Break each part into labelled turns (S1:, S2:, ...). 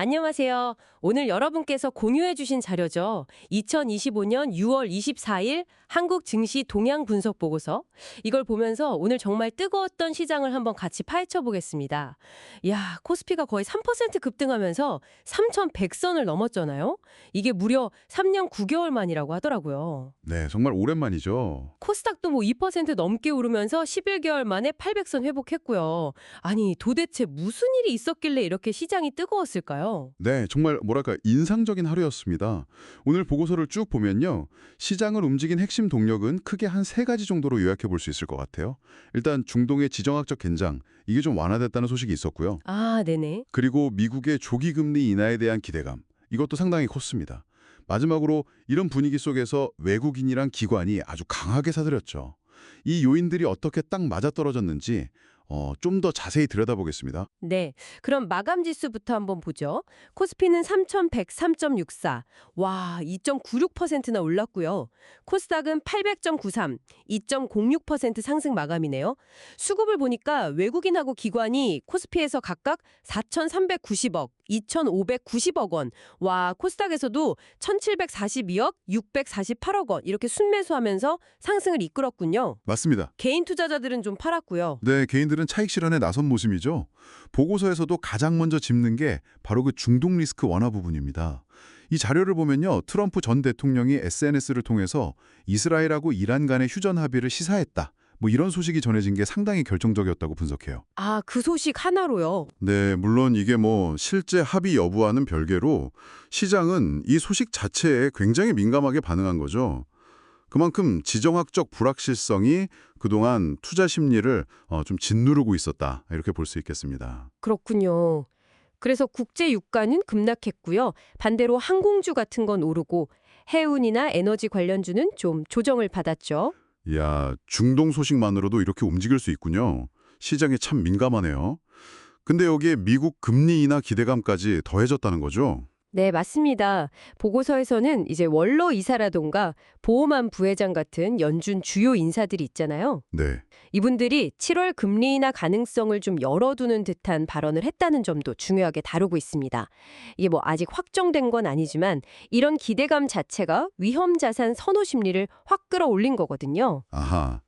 S1: 안녕하세요. 오늘 여러분께서 공유해 주신 자료죠. 2025년 6월 24일 한국 증시 동향 분석 보고서. 이걸 보면서 오늘 정말 뜨거웠던 시장을 한번 같이 파헤쳐 보겠습니다. 야, 코스피가 거의 3% 급등하면서 3,100선을 넘었잖아요. 이게 무려 3년 9개월 만이라고 하더라고요.
S2: 네, 정말 오랜만이죠.
S1: 코스닥도 뭐 2% 넘게 오르면서 11개월 만에 800선 회복했고요. 아니, 도대체 무슨 일이 있었길래 이렇게 시장이 뜨거웠을까요?
S2: 네, 정말 뭐랄까 인상적인 하루였습니다. 오늘 보고서를 쭉 보면요. 시장을 움직인 핵심 동력은 크게 한 세 가지 정도로 요약해 볼 수 있을 것 같아요. 일단 중동의 지정학적 긴장, 이게 좀 완화됐다는 소식이 있었고요.
S1: 아, 네네.
S2: 그리고 미국의 조기 금리 인하에 대한 기대감, 이것도 상당히 컸습니다. 마지막으로 이런 분위기 속에서 외국인이랑 기관이 아주 강하게 사들였죠. 이 요인들이 어떻게 딱 맞아떨어졌는지 어, 좀 더 자세히 들여다보겠습니다.
S1: 네. 그럼 마감 지수부터 한번 보죠. 코스피는 3,103.64. 와, 2.96%나 올랐고요. 코스닥은 800.93. 2.06% 상승 마감이네요. 수급을 보니까 외국인하고 기관이 코스피에서 각각 4,390억, 2,590억 원. 와, 코스닥에서도 1,742억, 648억 원. 이렇게 순매수하면서 상승을 이끌었군요.
S2: 맞습니다.
S1: 개인 투자자들은 좀 팔았고요.
S2: 네, 개인들 은 차익 실현에 나선 모습이죠. 보고서에서도 가장 먼저 짚는 게 바로 그 중동 리스크 완화 부분입니다. 이 자료를 보면요. 트럼프 전 대통령이 SNS를 통해서 이스라엘하고 이란 간의 휴전 합의를 시사했다. 뭐 이런 소식이 전해진 게 상당히 결정적이었다고 분석해요.
S1: 아, 그 소식 하나로요.
S2: 네, 물론 이게 뭐 실제 합의 여부와는 별개로 시장은 이 소식 자체에 굉장히 민감하게 반응한 거죠. 그만큼 지정학적 불확실성이 그동안 투자 심리를 어, 좀 짓누르고 있었다. 이렇게 볼 수 있겠습니다.
S1: 그렇군요. 그래서 국제 유가는 급락했고요. 반대로 항공주 같은 건 오르고 해운이나 에너지 관련주는 좀 조정을 받았죠.
S2: 야, 중동 소식만으로도 이렇게 움직일 수 있군요. 시장에 참 민감하네요. 근데 여기에 미국 금리 인하 기대감까지 더해졌다는 거죠.
S1: 네, 맞습니다. 보고서에서는 이제 원로 이사라던가 보호만 부회장 같은 연준 주요 인사들이 있잖아요.
S2: 네.
S1: 이분들이 7월 금리 인하 가능성을 좀 열어두는 듯한 발언을 했다는 점도 중요하게 다루고 있습니다. 이게 뭐 아직 확정된 건 아니지만 이런 기대감 자체가 위험 자산 선호 심리를 확 끌어올린 거거든요.
S2: 아하.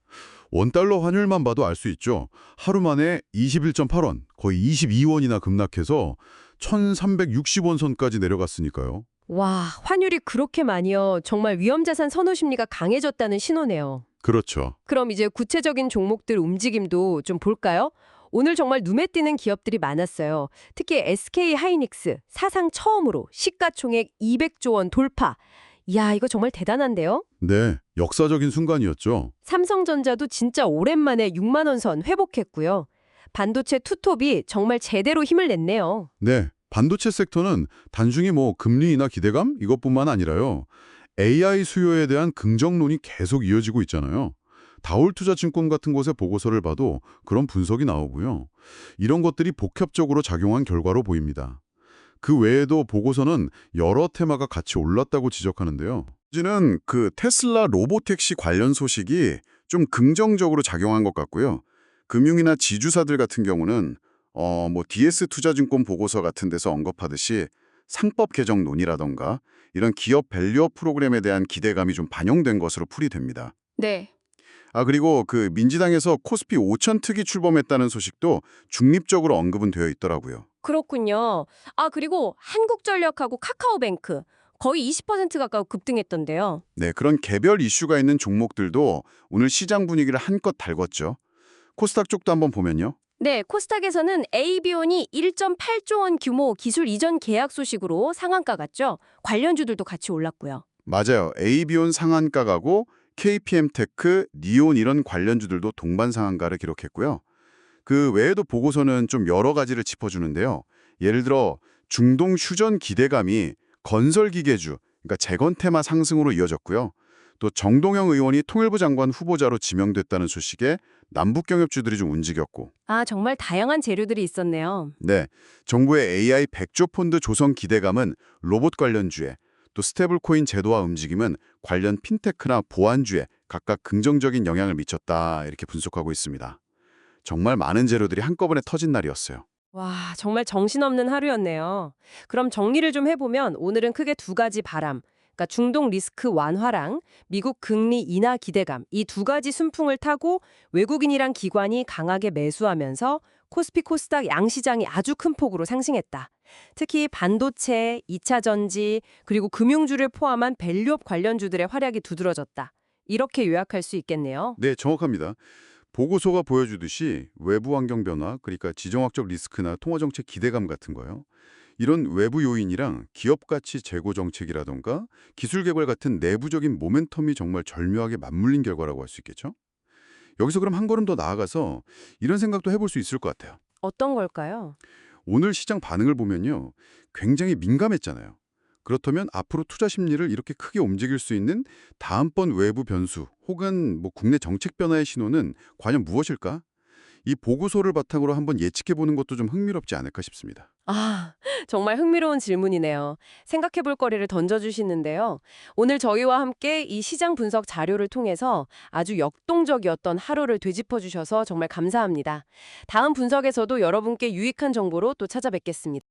S2: 원달러 환율만 봐도 알 수 있죠. 하루 만에 21.8원, 거의 22원이나 급락해서 1,360원 선까지 내려갔으니까요.
S1: 와, 환율이 그렇게 많이요. 정말 위험 자산 선호 심리가 강해졌다는 신호네요.
S2: 그렇죠.
S1: 그럼 이제 구체적인 종목들 움직임도 좀 볼까요? 오늘 정말 눈에 띄는 기업들이 많았어요. 특히 SK 하이닉스 사상 처음으로 시가총액 200조 원 돌파. 이야, 이거 정말 대단한데요?
S2: 네, 역사적인 순간이었죠.
S1: 삼성전자도 진짜 오랜만에 6만 원 선 회복했고요. 반도체 투톱이 정말 제대로 힘을 냈네요.
S2: 네, 반도체 섹터는 단순히 뭐 금리 인하 기대감 이것뿐만 아니라요. AI 수요에 대한 긍정론이 계속 이어지고 있잖아요. 다올투자증권 같은 곳의 보고서를 봐도 그런 분석이 나오고요. 이런 것들이 복합적으로 작용한 결과로 보입니다. 그 외에도 보고서는 여러 테마가 같이 올랐다고 지적하는데요. 지는 그 테슬라 로보택시 관련 소식이 좀 긍정적으로 작용한 것 같고요. 금융이나 지주사들 같은 경우는 어, 뭐 DS 투자증권 보고서 같은 데서 언급하듯이 상법 개정 논의라던가 이런 기업 밸류업 프로그램에 대한 기대감이 좀 반영된 것으로 풀이됩니다.
S1: 네.
S2: 아 그리고 그 민주당에서 코스피 5천 특위 출범했다는 소식도 중립적으로 언급은 되어 있더라고요.
S1: 그렇군요. 아, 그리고 한국전력하고 카카오뱅크 거의 20% 가까이 급등했던데요.
S2: 네, 그런 개별 이슈가 있는 종목들도 오늘 시장 분위기를 한껏 달궜죠. 코스닥 쪽도 한번 보면요.
S1: 네, 코스닥에서는 AB온이 1.8조 원 규모 기술 이전 계약 소식으로 상한가 갔죠. 관련주들도 같이 올랐고요.
S2: 맞아요. AB온 상한가 가고 KPM테크, 니온 이런 관련주들도 동반 상한가를 기록했고요. 그 외에도 보고서는 좀 여러 가지를 짚어주는데요. 예를 들어 중동 휴전 기대감이 건설 기계주, 그러니까 재건 테마 상승으로 이어졌고요. 또 정동영 의원이 통일부 장관 후보자로 지명됐다는 소식에 남북 경협주들이 좀 움직였고
S1: 아, 정말 다양한 재료들이 있었네요.
S2: 네, 정부의 AI 100조 펀드 조성 기대감은 로봇 관련주에 또 스테이블코인 제도화 움직임은 관련 핀테크나 보안주에 각각 긍정적인 영향을 미쳤다 이렇게 분석하고 있습니다. 정말 많은 재료들이 한꺼번에 터진 날이었어요.
S1: 와, 정말 정신없는 하루였네요. 그럼 정리를 좀 해보면 오늘은 크게 두 가지 바람, 그러니까 중동 리스크 완화랑 미국 금리 인하 기대감 이 두 가지 순풍을 타고 외국인이랑 기관이 강하게 매수하면서 코스피 코스닥 양시장이 아주 큰 폭으로 상승했다. 특히 반도체, 2차 전지, 그리고 금융주를 포함한 밸류업 관련주들의 활약이 두드러졌다. 이렇게 요약할 수 있겠네요.
S2: 네, 정확합니다. 보고서가 보여주듯이 외부 환경 변화, 그러니까 지정학적 리스크나 통화정책 기대감 같은 거요. 이런 외부 요인이랑 기업 가치 재고 정책이라던가 기술 개발 같은 내부적인 모멘텀이 정말 절묘하게 맞물린 결과라고 할 수 있겠죠? 여기서 그럼 한 걸음 더 나아가서 이런 생각도 해볼 수 있을 것 같아요.
S1: 어떤 걸까요?
S2: 오늘 시장 반응을 보면요. 굉장히 민감했잖아요. 그렇다면 앞으로 투자 심리를 이렇게 크게 움직일 수 있는 다음번 외부 변수 혹은 뭐 국내 정책 변화의 신호는 과연 무엇일까? 이 보고서를 바탕으로 한번 예측해 보는 것도 좀 흥미롭지 않을까 싶습니다.
S1: 아, 정말 흥미로운 질문이네요. 생각해 볼 거리를 던져주시는데요. 오늘 저희와 함께 이 시장 분석 자료를 통해서 아주 역동적이었던 하루를 되짚어 주셔서 정말 감사합니다. 다음 분석에서도 여러분께 유익한 정보로 또 찾아뵙겠습니다.